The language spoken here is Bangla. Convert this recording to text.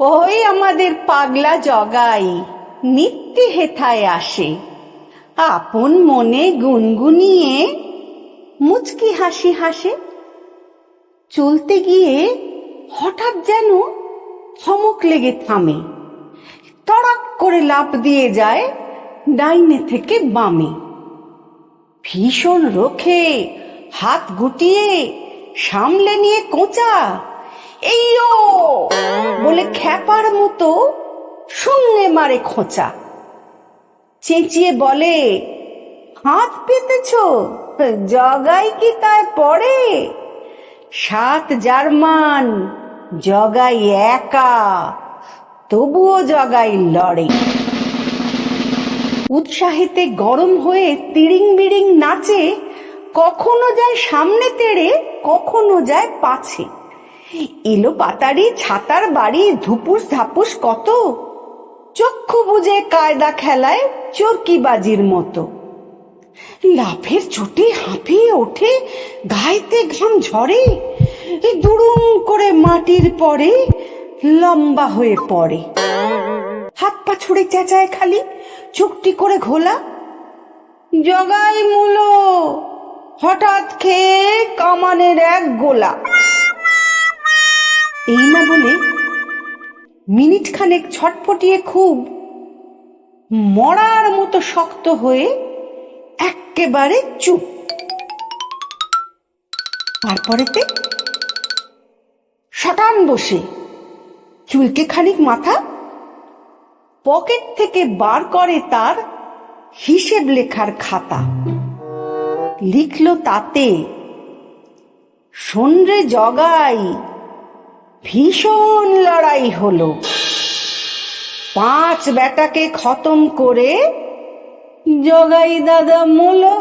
ওই আমাদের পাগলা জগাই নিত্যি হেথায় আসে। আপন মনে গুনগুনিয়ে মুচকি হাসি হাসে। চলতে গিয়ে হঠাৎ যেন থমক লেগে থামে। তড়াক করে লাফ দিয়ে যায় ডাইনে থেকে বামে। ভীষণ রোখে, হাত গুটিয়ে, সামলে নিয়ে কোঁচা। এইও! বলে খ্যাপার মতো শূন্যে মারে খোঁচা। চেঁচিয়ে বলে, হাত পেতেছ? জগাই কি তাই পড়ে সাত জার্মান, জগাই একা, তবুও জগাই লড়ে। উৎসাহেতে গরম হয়ে তিড়িং বিড়িং নাচে, কখনো যায় সামনে তেড়ে, কখনো যায় পাছে। এলো পাতারি, ছাতার বাড়ি, ধুপুস ধাপুস কত? চক্ষু বুঝে কায়দা খেলায় চরকিবাজির মতো। লাফের চোটে হাঁপিয়ে ওঠে গাইতে ঘাম ঝরে দুরুম করে মাটির পরে, লম্বা হয়ে পড়ে। হাত পা ছুড়ে চেঁচায় খালি চুকটি করে ঘোলা। জগাই মূলো, হঠাৎ খেয়ে কামানের এক গোলা। এই না বলে মিনিট খানেক ছটফটিয়ে খুব মরার মতো শক্ত হয়ে এক্কেবারে চুপ। তারপরেতে শটান বসে। চুলকে খানিক মাথা পকেট থেকে বার করে তার হিসেব লেখার খাতা। লিখলো তাতে সন্ধ্যে জগাই ভীষণ লড়াই হলো। পাঁচ বেটাকে খতম করে জগাই দাদা মূলো।